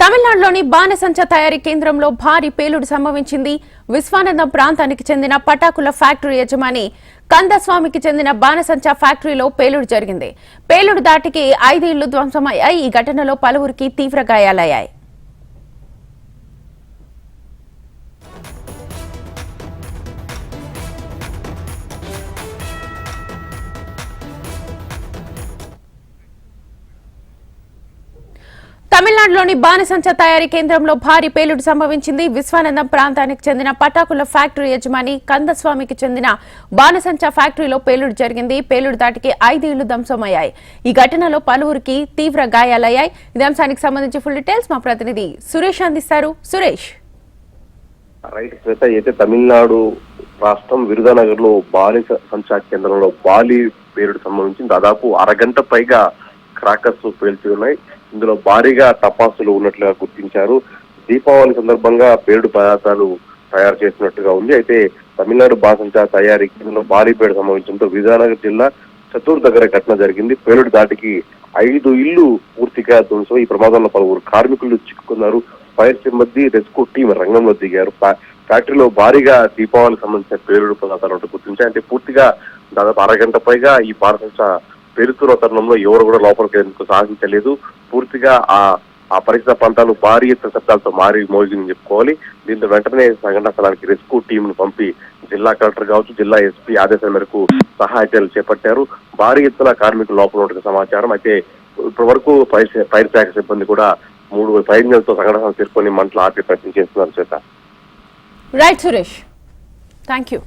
తమిళనాడులోని బాణసంచ తయారీ కేంద్రంలో భారీ పేలుడు సంభవించింది. విశ్వానందం ప్రాంతానికి చెందిన పటాకుల ఫ్యాక్టరీ యజమాని కందస్వామికి చెందిన బాణసంచ ఫ్యాక్టరీలో పేలుడు జరిగింది. పేలుడు దాటికి ఐదేళ్ళు ధ్వంసమయ్యాయి. ఈ ఘటనలో పలువురికి తీవ్ర గాయాలయ్యాయి. తమిళనాడులోని బాణసంచ తయారీ కేంద్రంలో భారీ పేలుడు సంభవించింది. విశ్వానందం ప్రాంతానికి చెందిన పటాకుల ఫ్యాక్టరీ యజమాని కందస్వామికి చెందిన బాణసంచ ఫ్యాక్టరీలో పేలుడు జరిగింది. పేలుడు దాటికి ఐదు ఇళ్ళు ధ్వంసమయ్యాయి. ఈ ఘటనలో పలువురికి తీవ్ర గాయాలయ్యాయి. ఈ అంశానికి సంబంధించి ఫుల్ డీటెయిల్స్ మా ప్రతినిధి సురేష్ అందిస్తారు. సురేష్. రైట్ శ్వేత అయితే తమిళనాడు రాష్ట్రం విరుదానగర్లో బాలి సంచార కేంద్రంలో బాలి పేలుడు సంబంధించి దాదాపు అరగంట పైగా క్రాకర్స్ పేల్చి ఉన్నాయి. ఇందులో భారీగా టపాసులు ఉన్నట్లుగా గుర్తించారు. దీపావళి సందర్భంగా పేరుడు పదార్థాలు తయారు చేసినట్టుగా ఉంది. అయితే తమిళనాడు బాసంచా తయారీ ఇందులో భారీ పేరు సంభవించడంతో విజయనగర్ జిల్లా చతూర్ దగ్గర ఘటన జరిగింది. పేలుడు దాటికి ఐదు ఇళ్ళు పూర్తిగా ధ్వంసం. ఈ ప్రమాదంలో పలువురు కార్మికులు చిక్కుకున్నారు. ఫైర్ సిబ్బంది రెస్క్యూ టీం రంగంలో దిగారు. ఫ్యా- ఫ్యాక్టరీలో భారీగా దీపావళికి సంబంధించిన పేలుడు పదార్థాలు గుర్తించాయి. అంటే పూర్తిగా దాదాపు అరగంట పైగా ఈ భారతదేశ పేరుతున్న తరుణంలో ఎవరు కూడా లోపలికి ఎందుకు సాధించలేదు. పూర్తిగా ఆ ఆ పరిసర ప్రాంతాలు భారీ ఎత్తున శబ్దాలతో మారి మోగిందని చెప్పుకోవాలి. దీంతో వెంటనే సంఘటన స్థలానికి రెస్క్యూ టీంను పంపి జిల్లా కలెక్టర్ కావచ్చు జిల్లా ఎస్పీ ఆదేశాల మేరకు సహాయ చర్యలు చేపట్టారు. భారీ ఎత్తున కార్మికులు లోపల ఉన్నట్టు సమాచారం. అయితే ఇప్పటి వరకు ఫైర్ శాఖ సిబ్బంది కూడా మూడు ఫైర్ సంఘటన సంఘటన చేరుకొని మంటలు ఆపే ప్రయత్నం చేస్తున్నారు చేత రైట్ సురేష్ థ్యాంక్ యూ